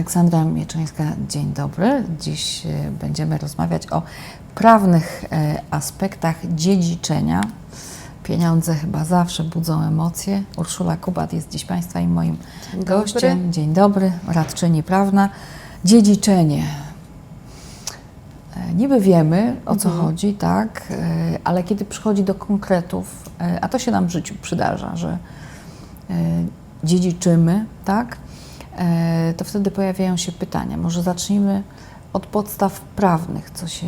Aleksandra Mieczeńska, dzień dobry. Dziś e, będziemy rozmawiać o prawnych e, aspektach dziedziczenia. Pieniądze chyba zawsze budzą emocje. Urszula Kubat jest dziś Państwa i moim Dzień dobry. gościem. Dzień dobry, radczyni prawna. Dziedziczenie. E, Niby wiemy, o co Mhm. chodzi, tak, ale kiedy przychodzi do konkretów, a to się nam w życiu przydarza, że dziedziczymy, tak, to wtedy pojawiają się pytania. Może zacznijmy od podstaw prawnych, co się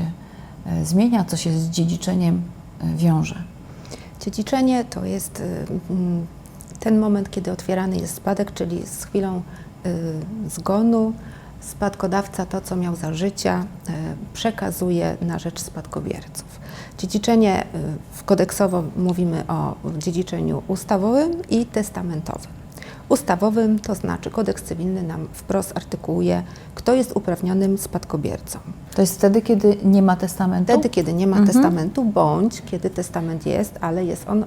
e, zmienia, co się z dziedziczeniem e, wiąże. Dziedziczenie to jest y, mm, ten moment, kiedy otwierany jest spadek, czyli z chwilą y, zgonu spadkodawca to, co miał za życia, przekazuje na rzecz spadkobierców. Dziedziczenie, y, kodeksowo mówimy o dziedziczeniu ustawowym i testamentowym. Ustawowym to znaczy kodeks cywilny nam wprost artykułuje, kto jest uprawnionym spadkobiercą. To jest wtedy, kiedy nie ma testamentu? Wtedy, kiedy nie ma Mhm. testamentu, bądź kiedy testament jest, ale jest on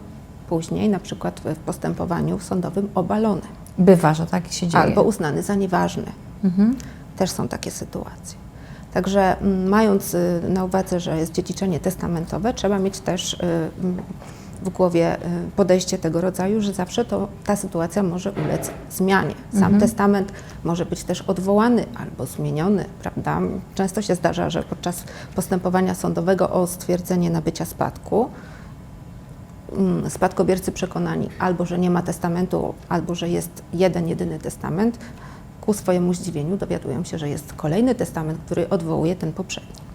później, na przykład w postępowaniu sądowym, obalony Bywa, że tak się dzieje. albo uznany za nieważny. Mhm. Też są takie sytuacje. Także mm, mając y, na uwadze, że jest dziedziczenie testamentowe, trzeba mieć też y, mm, w głowie y, podejście tego rodzaju, że zawsze to, ta sytuacja może ulec zmianie. Sam Mhm. testament może być też odwołany albo zmieniony, prawda? Często się zdarza, że podczas postępowania sądowego o stwierdzenie nabycia spadku mm, spadkobiercy przekonani albo, że nie ma testamentu, albo, że jest jeden, jedyny testament, ku swojemu zdziwieniu dowiadują się, że jest kolejny testament, który odwołuje ten poprzedni.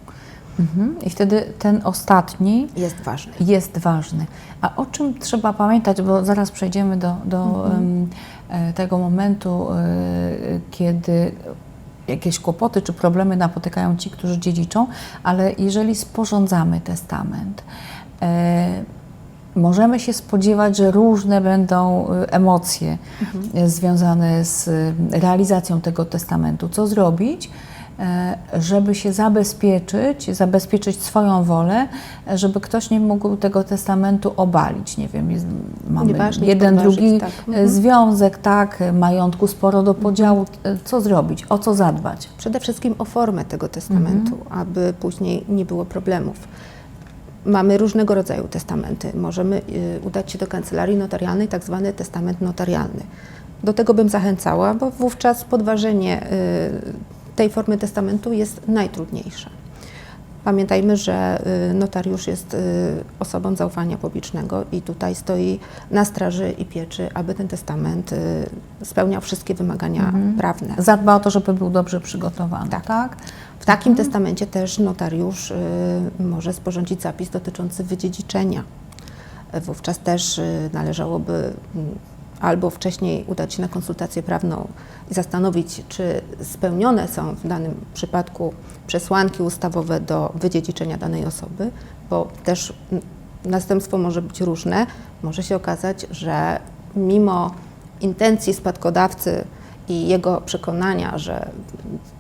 Mhm. I wtedy ten ostatni Jest ważny. jest ważny. A o czym trzeba pamiętać, bo zaraz przejdziemy do, do em, e, tego momentu, e, kiedy jakieś kłopoty czy problemy napotykają ci, którzy dziedziczą, ale jeżeli sporządzamy testament, e, możemy się spodziewać, że różne będą emocje e, związane z realizacją tego testamentu. Co zrobić? E, żeby się zabezpieczyć, zabezpieczyć swoją wolę, żeby ktoś nie mógł tego testamentu obalić. Nie wiem, jest, mamy Nieważne, jeden, drugi tak. e, Mhm. związek, tak, majątku sporo do podziału. E, Co zrobić? O co zadbać? Przede wszystkim o formę tego testamentu, aby później nie było problemów. Mamy różnego rodzaju testamenty. Możemy udać się do kancelarii notarialnej, tak zwany testament notarialny. Do tego bym zachęcała, bo wówczas podważenie tej formy testamentu jest najtrudniejsze. Pamiętajmy, że y, notariusz jest y, osobą zaufania publicznego i tutaj stoi na straży i pieczy, aby ten testament y, spełniał wszystkie wymagania prawne. Zadba o to, żeby był dobrze przygotowany. Tak. tak? W takim testamencie też notariusz może sporządzić zapis dotyczący wydziedziczenia. Wówczas też należałoby mm, albo wcześniej udać się na konsultację prawną i zastanowić, czy spełnione są w danym przypadku przesłanki ustawowe do wydziedziczenia danej osoby, bo też następstwo może być różne. Może się okazać, że mimo intencji spadkodawcy i jego przekonania, że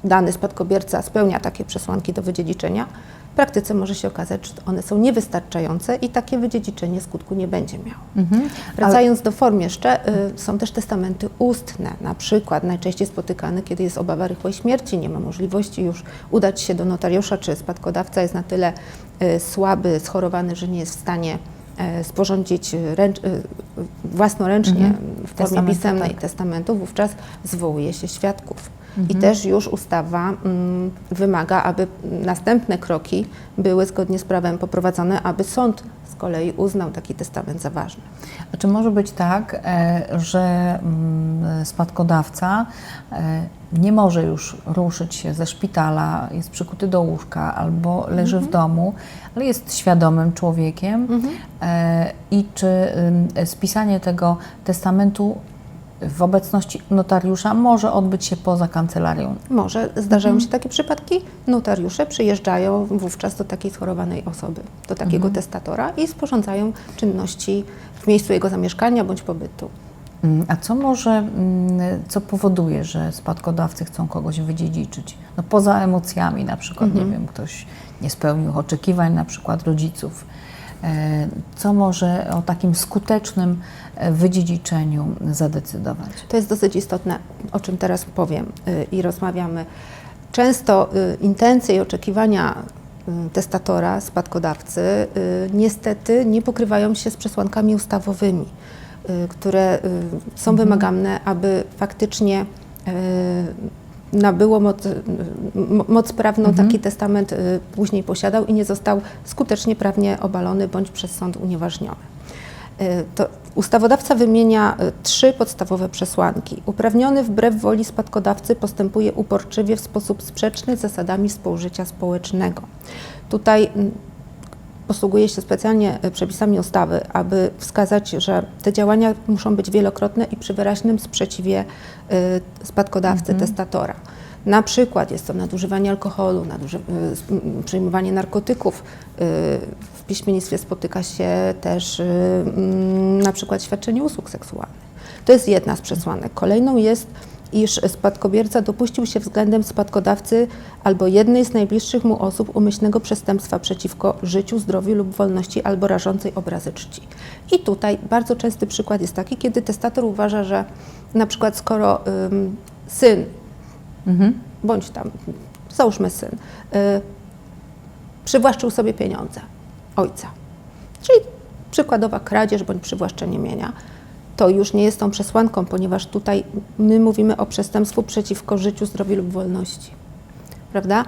dany spadkobierca spełnia takie przesłanki do wydziedziczenia, w praktyce może się okazać, że one są niewystarczające i takie wydziedziczenie skutku nie będzie miało. Mhm. Wracając do form jeszcze, y, są też testamenty ustne, na przykład najczęściej spotykane, kiedy jest obawa rychłej śmierci, nie ma możliwości już udać się do notariusza, czy spadkodawca jest na tyle y, słaby, schorowany, że nie jest w stanie sporządzić y, ręcz, y, własnoręcznie Mhm. w formie pisemnej tak. testamentu, wówczas zwołuje się świadków. I Mhm. też już ustawa mm, wymaga, aby następne kroki były zgodnie z prawem poprowadzone, aby sąd z kolei uznał taki testament za ważny. A czy może być tak, e, że mm, spadkodawca e, nie może już ruszyć się ze szpitala, jest przykuty do łóżka albo leży w domu, ale jest świadomym człowiekiem e, i czy spisanie tego testamentu w obecności notariusza może odbyć się poza kancelarią? Może zdarzają się takie przypadki, notariusze przyjeżdżają wówczas do takiej schorowanej osoby, do takiego testatora i sporządzają czynności w miejscu jego zamieszkania bądź pobytu. Mm, A co może, mm, co powoduje, że spadkodawcy chcą kogoś wydziedziczyć? No poza emocjami na przykład, nie wiem, ktoś nie spełnił oczekiwań na przykład rodziców, Co może o takim skutecznym e, wydziedziczeniu zadecydować? To jest dosyć istotne, o czym teraz powiem y, i rozmawiamy. Często y, intencje i oczekiwania y, testatora, spadkodawcy, niestety nie pokrywają się z przesłankami ustawowymi, które są wymagane, aby faktycznie nabyło moc, moc prawną taki testament y, później posiadał i nie został skutecznie prawnie obalony bądź przez sąd unieważniony. Y, To ustawodawca wymienia y, trzy podstawowe przesłanki. Uprawniony wbrew woli spadkodawcy postępuje uporczywie w sposób sprzeczny z zasadami współżycia społecznego. Tutaj posługuje się specjalnie y, przepisami ustawy, aby wskazać, że te działania muszą być wielokrotne i przy wyraźnym sprzeciwie y, spadkodawcy, testatora. Na przykład jest to nadużywanie alkoholu, naduży- m, przyjmowanie narkotyków. W piśmiennictwie spotyka się też na przykład świadczenie usług seksualnych. To jest jedna z przesłanek. Kolejną jest, iż spadkobierca dopuścił się względem spadkodawcy albo jednej z najbliższych mu osób umyślnego przestępstwa przeciwko życiu, zdrowiu lub wolności albo rażącej obrazy czci. I tutaj bardzo częsty przykład jest taki, kiedy testator uważa, że na przykład skoro ym, syn Mhm. bądź tam, załóżmy syn, y, przywłaszczył sobie pieniądze ojca, czyli przykładowa kradzież bądź przywłaszczenie mienia, to już nie jest tą przesłanką, ponieważ tutaj my mówimy o przestępstwu przeciwko życiu, zdrowiu lub wolności. Prawda?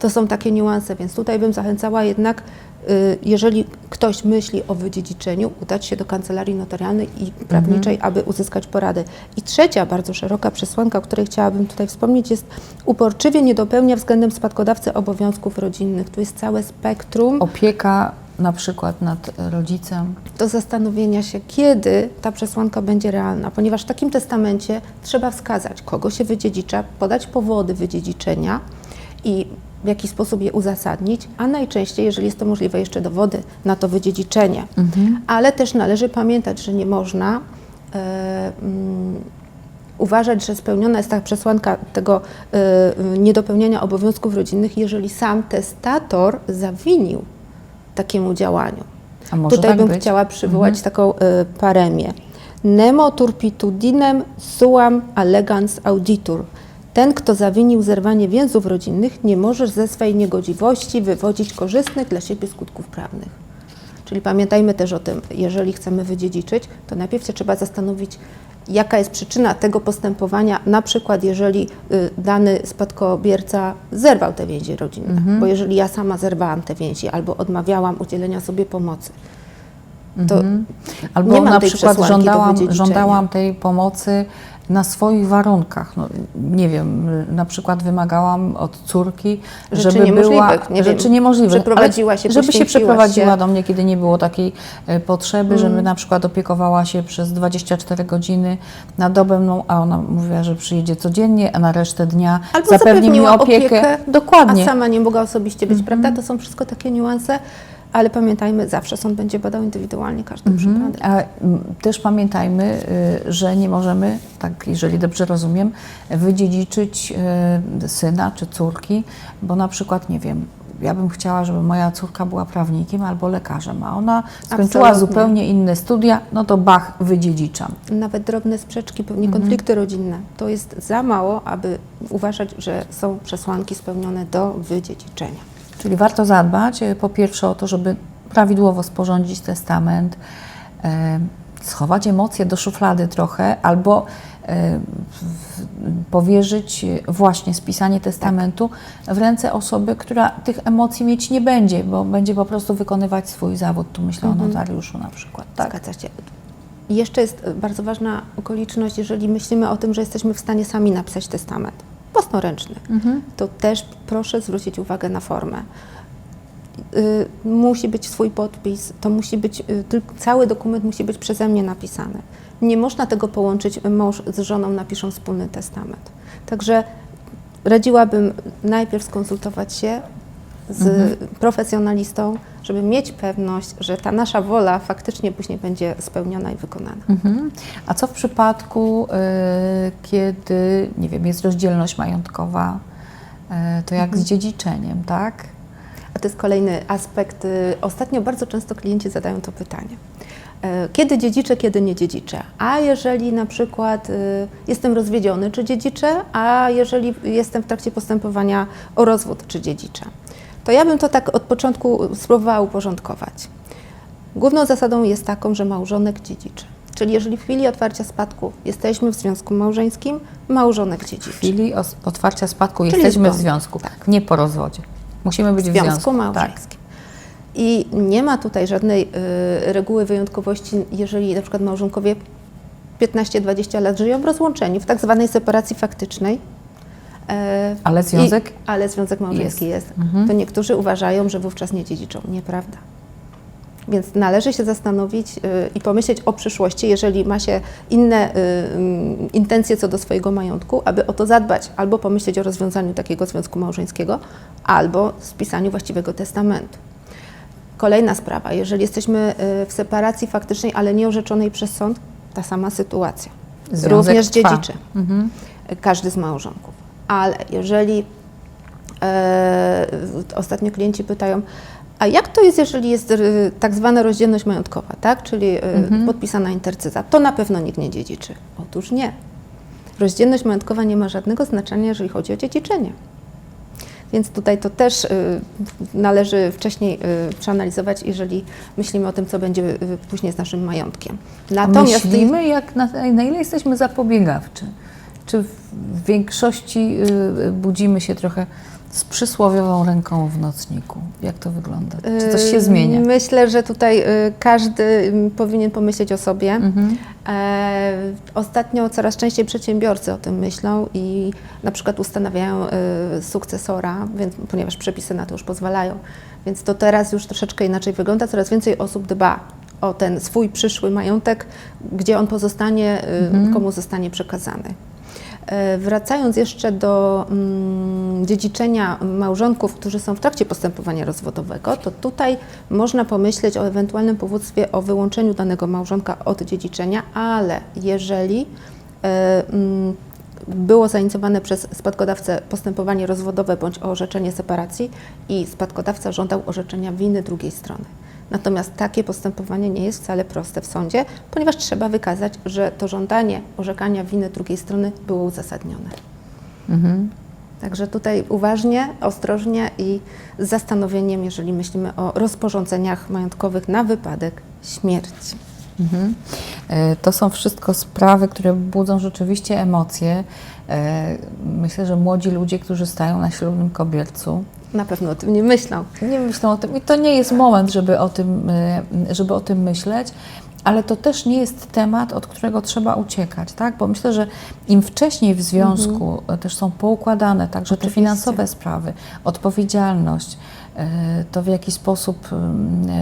To są takie niuanse, więc tutaj bym zachęcała jednak, y, jeżeli ktoś myśli o wydziedziczeniu, udać się do kancelarii notarialnej i prawniczej, aby uzyskać poradę. I trzecia, bardzo szeroka przesłanka, o której chciałabym tutaj wspomnieć, jest uporczywie nie dopełnia względem spadkodawcy obowiązków rodzinnych. Tu jest całe spektrum Opieka na przykład nad rodzicem. do zastanowienia się, kiedy ta przesłanka będzie realna, ponieważ w takim testamencie trzeba wskazać, kogo się wydziedzicza, podać powody wydziedziczenia i w jaki sposób je uzasadnić, a najczęściej, jeżeli jest to możliwe, jeszcze dowody na to wydziedziczenie. Ale też należy pamiętać, że nie można e, mm, uważać, że spełniona jest ta przesłanka tego e, niedopełniania obowiązków rodzinnych, jeżeli sam testator zawinił takiemu działaniu. A może Tutaj tak bym być? chciała przywołać taką y, paremię. Nemo turpitudinem suam allegans auditur. Ten, kto zawinił zerwanie więzów rodzinnych, nie może ze swej niegodziwości wywodzić korzystnych dla siebie skutków prawnych. Czyli pamiętajmy też o tym, jeżeli chcemy wydziedziczyć, to najpierw się trzeba zastanowić, jaka jest przyczyna tego postępowania, na przykład jeżeli y, dany spadkobierca zerwał te więzi rodzinne, bo jeżeli ja sama zerwałam te więzi albo odmawiałam udzielenia sobie pomocy, to Albo nie mam na przykład żądałam, żądałam tej pomocy na swoich warunkach. No, nie wiem, na przykład wymagałam od córki, Rzeczy żeby była niemożliwych, nie wiem, rzeczy niemożliwych, przeprowadziła ale się, żeby się przeprowadziła się. do mnie, kiedy nie było takiej e, potrzeby, żeby Mm. na przykład opiekowała się przez 24 godziny na dobę, no, a ona mówiła, że przyjedzie codziennie, a na resztę dnia albo zapewni mi zapewniła opiekę. Dokładnie. a sama nie mogła osobiście być, prawda? To są wszystko takie niuanse, ale pamiętajmy, zawsze sąd będzie badał indywidualnie każdy przypadek. A mm, też pamiętajmy, y, że nie możemy, tak jeżeli dobrze rozumiem, wydziedziczyć y, syna czy córki, bo na przykład, nie wiem, ja bym chciała, żeby moja córka była prawnikiem albo lekarzem, a ona skończyła Absolutnie. zupełnie inne studia, no to bach, wydziedziczam. Nawet drobne sprzeczki, pewnie Mhm. konflikty rodzinne, to jest za mało, aby uważać, że są przesłanki spełnione do wydziedziczenia. Czyli warto zadbać y, po pierwsze o to, żeby prawidłowo sporządzić testament, e, schować emocje do szuflady trochę, albo e, powierzyć e, właśnie spisanie testamentu w ręce osoby, która tych emocji mieć nie będzie, bo będzie po prostu wykonywać swój zawód. Tu myślę o notariuszu na przykład. Tak. Zgadza się. Jeszcze jest e, bardzo ważna okoliczność, jeżeli myślimy o tym, że jesteśmy w stanie sami napisać testament własnoręczny, Mhm. to też proszę zwrócić uwagę na formę. Y, musi być swój podpis, to musi być, y, cały dokument musi być przeze mnie napisany. Nie można tego połączyć, mąż z żoną napiszą wspólny testament. Także radziłabym najpierw skonsultować się z profesjonalistą, żeby mieć pewność, że ta nasza wola faktycznie później będzie spełniona i wykonana. Mhm. A co w przypadku, y, kiedy, nie wiem, jest rozdzielność majątkowa, y, to jak z dziedziczeniem, tak? A to jest kolejny aspekt. y, Ostatnio bardzo często klienci zadają to pytanie. E, Kiedy dziedziczę, kiedy nie dziedziczę? A jeżeli na przykład y, jestem rozwiedziony, czy dziedziczę? A jeżeli jestem w trakcie postępowania o rozwód, czy dziedziczę? To ja bym to tak od początku spróbowała uporządkować. Główną zasadą jest taką, że małżonek dziedziczy. Czyli jeżeli w chwili otwarcia spadku jesteśmy w związku małżeńskim, małżonek W dziedziczy. chwili os- otwarcia spadku Czyli jesteśmy w związku, nie po rozwodzie. Musimy być w w związku związku. Tak. małżeńskim. I nie ma tutaj żadnej y, reguły wyjątkowości, jeżeli na przykład małżonkowie 15-20 lat żyją w rozłączeniu, w tak zwanej separacji faktycznej. E, Ale związek i, ale związek małżeński jest. Mhm. To niektórzy uważają, że wówczas nie dziedziczą. Nieprawda. Więc należy się zastanowić y, i pomyśleć o przyszłości, jeżeli ma się inne y, y, intencje co do swojego majątku, aby o to zadbać, albo pomyśleć o rozwiązaniu takiego związku małżeńskiego, albo spisaniu właściwego testamentu. Kolejna sprawa, jeżeli jesteśmy y, w separacji faktycznej, ale nie orzeczonej przez sąd, ta sama sytuacja. Związek Również trwa. dziedziczy Mhm. każdy z małżonków. Ale jeżeli e, ostatnio klienci pytają, a jak to jest, jeżeli jest e, tak zwana rozdzielność majątkowa, tak? czyli e, Mhm. podpisana intercyza, to na pewno nikt nie dziedziczy. Otóż nie. Rozdzielność majątkowa nie ma żadnego znaczenia, jeżeli chodzi o dziedziczenie. Więc tutaj to też należy wcześniej przeanalizować, jeżeli myślimy o tym, co będzie później z naszym majątkiem. Natomiast Myślimy, jak na, na ile jesteśmy zapobiegawczy. Czy w większości y, budzimy się trochę z przysłowiową ręką w nocniku? Jak to wygląda? Czy coś się Y, zmienia? Myślę, że tutaj y, każdy y, powinien pomyśleć o sobie. Mhm. E, Ostatnio coraz częściej przedsiębiorcy o tym myślą i na przykład ustanawiają sukcesora, więc, ponieważ przepisy na to już pozwalają. Więc to teraz już troszeczkę inaczej wygląda. Coraz więcej osób dba o ten swój przyszły majątek, gdzie on pozostanie, Mhm. komu zostanie przekazany. E, Wracając jeszcze do mm, dziedziczenia małżonków, którzy są w trakcie postępowania rozwodowego, to tutaj można pomyśleć o ewentualnym powództwie o wyłączeniu danego małżonka od dziedziczenia, ale jeżeli e, mm, było zainicjowane przez spadkodawcę postępowanie rozwodowe bądź orzeczenie separacji i spadkodawca żądał orzeczenia winy drugiej strony. Natomiast takie postępowanie nie jest wcale proste w sądzie, ponieważ trzeba wykazać, że to żądanie orzekania winy drugiej strony było uzasadnione. Mhm. Także tutaj uważnie, ostrożnie i z zastanowieniem, jeżeli myślimy o rozporządzeniach majątkowych na wypadek śmierci. Mhm. E, To są wszystko sprawy, które budzą rzeczywiście emocje. E, Myślę, że młodzi ludzie, którzy stają na ślubnym kobiercu, Na pewno o tym nie myślą. nie myślą o tym i to nie jest moment, żeby o tym, e, żeby o tym myśleć, ale to też nie jest temat, od którego trzeba uciekać, tak? Bo myślę, że im wcześniej w związku e, też są poukładane także te Oczywiście. finansowe sprawy, odpowiedzialność, e, to w jaki sposób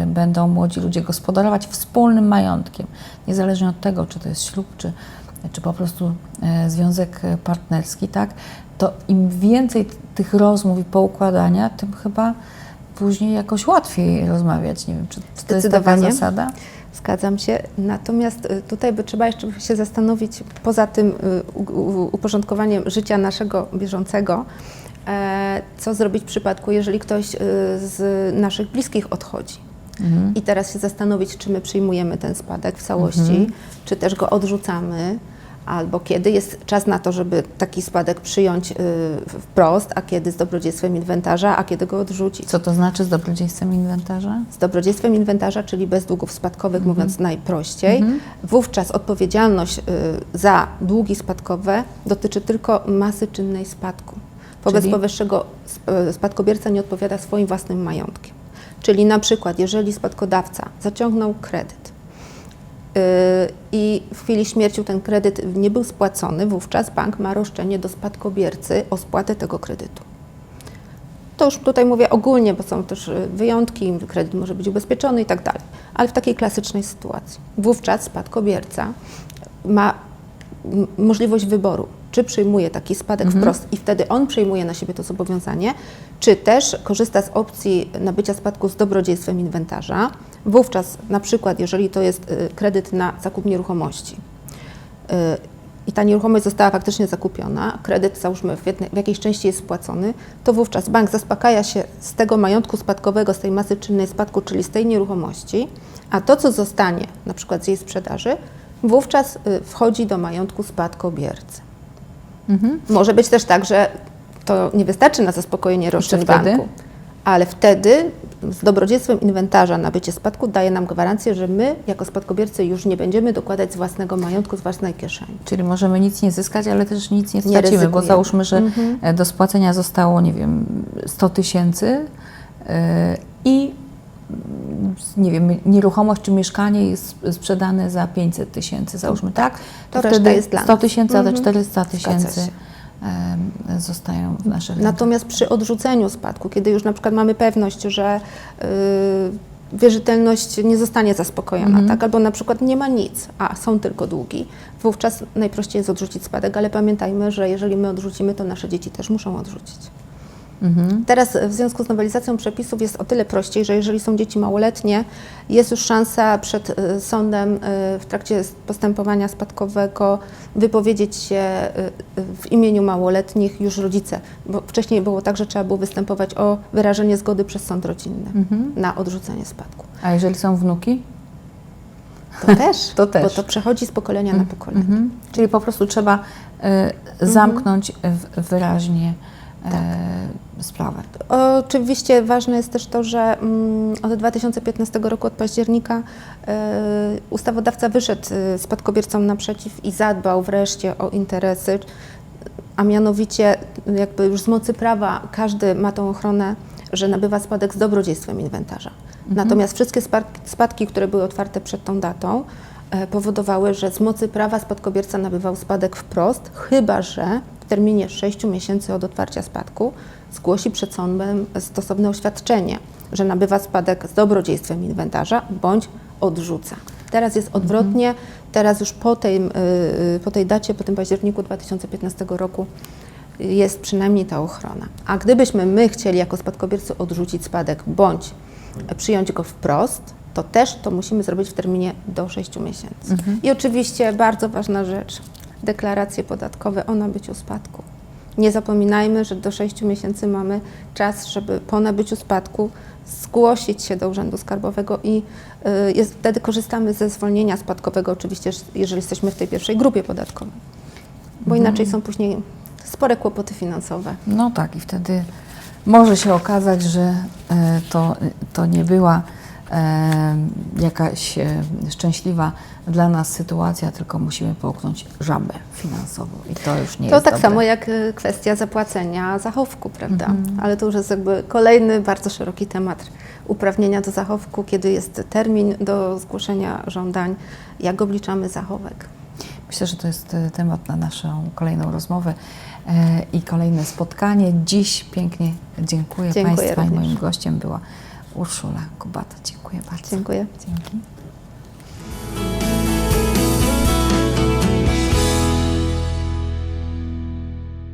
będą młodzi ludzie gospodarować wspólnym majątkiem, niezależnie od tego, czy to jest ślub, czy, czy po prostu e, związek e, partnerski, tak? To im więcej tych rozmów i poukładania, tym chyba później jakoś łatwiej rozmawiać. Nie wiem, czy, to jest taka zasada? Zgadzam się. Natomiast y, tutaj by trzeba jeszcze się zastanowić, poza tym uporządkowaniem życia naszego bieżącego, e, co zrobić w przypadku, jeżeli ktoś z naszych bliskich odchodzi. Mhm. I teraz się zastanowić, czy my przyjmujemy ten spadek w całości, Mhm. czy też go odrzucamy, albo kiedy jest czas na to, żeby taki spadek przyjąć y, wprost, a kiedy z dobrodziejstwem inwentarza, a kiedy go odrzucić. Co to znaczy z dobrodziejstwem inwentarza? Z dobrodziejstwem inwentarza, czyli bez długów spadkowych, mówiąc najprościej, Mhm. wówczas odpowiedzialność y, za długi spadkowe dotyczy tylko masy czynnej spadku. Wobec Czyli? powyższego y, spadkobierca nie odpowiada swoim własnym majątkiem. Czyli na przykład, jeżeli spadkodawca zaciągnął kredyt y, i w chwili śmierci ten kredyt nie był spłacony, wówczas bank ma roszczenie do spadkobiercy o spłatę tego kredytu. To już tutaj mówię ogólnie, bo są też y, wyjątki, kredyt może być ubezpieczony i tak dalej. Ale w takiej klasycznej sytuacji, wówczas spadkobierca ma możliwość wyboru, czy przyjmuje taki spadek Mhm. wprost i wtedy on przyjmuje na siebie to zobowiązanie, czy też korzysta z opcji nabycia spadku z dobrodziejstwem inwentarza. Wówczas na przykład, jeżeli to jest y, kredyt na zakup nieruchomości, y, i ta nieruchomość została faktycznie zakupiona, kredyt załóżmy w, jednej, w jakiejś części jest spłacony, to wówczas bank zaspokaja się z tego majątku spadkowego, z tej masy czynnej spadku, czyli z tej nieruchomości, a to, co zostanie na przykład z jej sprzedaży, wówczas y, wchodzi do majątku spadkobiercy. Mhm. Może być też tak, że to nie wystarczy na zaspokojenie roszczeń banku, ale wtedy z dobrodziejstwem inwentarza nabycie spadku daje nam gwarancję, że my jako spadkobiercy już nie będziemy dokładać z własnego majątku, z własnej kieszeni. Czyli możemy nic nie zyskać, ale też nic nie Nie stracimy, bo ryzykujemy. załóżmy, że Mhm. e, do spłacenia zostało, nie wiem, 100 tysięcy e, i nie wiem, nieruchomość czy mieszkanie jest sprzedane za 500 tysięcy, załóżmy, tak? To reszta jest dla 100 nas. tysięcy, a te Mhm. 400 Zgadza tysięcy zostają w naszych. Natomiast przy odrzuceniu spadku, kiedy już na przykład mamy pewność, że yy, wierzytelność nie zostanie zaspokojona, Mhm. tak? albo na przykład nie ma nic, a są tylko długi, wówczas najprościej jest odrzucić spadek, ale pamiętajmy, że jeżeli my odrzucimy, to nasze dzieci też muszą odrzucić. Mhm. Teraz w związku z nowelizacją przepisów jest o tyle prościej, że jeżeli są dzieci małoletnie, jest już szansa przed y, sądem y, w trakcie postępowania spadkowego wypowiedzieć się y, y, w imieniu małoletnich już rodzice, bo wcześniej było tak, że trzeba było występować o wyrażenie zgody przez sąd rodzinny Mhm. na odrzucenie spadku. A jeżeli są wnuki? To też, To też. bo to przechodzi z pokolenia na pokolenie. Mhm. Czyli po prostu trzeba e, zamknąć w, wyraźnie e, sprawę. Oczywiście ważne jest też to, że mm, od 2015 roku, od października, e, ustawodawca wyszedł e, spadkobiercom naprzeciw i zadbał wreszcie o interesy, a mianowicie jakby już z mocy prawa każdy ma tą ochronę, że nabywa spadek z dobrodziejstwem inwentarza. Natomiast wszystkie spadki, które były otwarte przed tą datą, powodowały, że z mocy prawa spadkobierca nabywał spadek wprost, chyba że terminie 6 miesięcy od otwarcia spadku zgłosi przed sądem stosowne oświadczenie, że nabywa spadek z dobrodziejstwem inwentarza bądź odrzuca. Teraz jest odwrotnie, teraz już po tej, y, y, po tej dacie, po tym październiku 2015 roku jest przynajmniej ta ochrona. A gdybyśmy my chcieli jako spadkobiercy odrzucić spadek bądź przyjąć go wprost, to też to musimy zrobić w terminie do 6 miesięcy. I oczywiście bardzo ważna rzecz, deklaracje podatkowe o nabyciu spadku. Nie zapominajmy, że do 6 miesięcy mamy czas, żeby po nabyciu spadku zgłosić się do Urzędu Skarbowego i y, jest, wtedy korzystamy ze zwolnienia spadkowego, oczywiście, jeżeli jesteśmy w tej pierwszej grupie podatkowej, bo inaczej są później spore kłopoty finansowe. No tak, i wtedy może się okazać, że e, to, to nie była jakaś e, szczęśliwa dla nas sytuacja, tylko musimy połknąć żabę finansową i to już nie To jest tak dobre. samo jak y, kwestia zapłacenia zachowku, prawda? Mhm. Ale to już jest jakby kolejny bardzo szeroki temat uprawnienia do zachowku, kiedy jest termin do zgłoszenia żądań, jak obliczamy zachowek. Myślę, że to jest e, temat na naszą kolejną rozmowę e, i kolejne spotkanie. Dziś pięknie dziękuję, Dziękuję również. moim gościem była Urszula Kubata. Dziękuję bardzo. Dziękuję. Dzięki.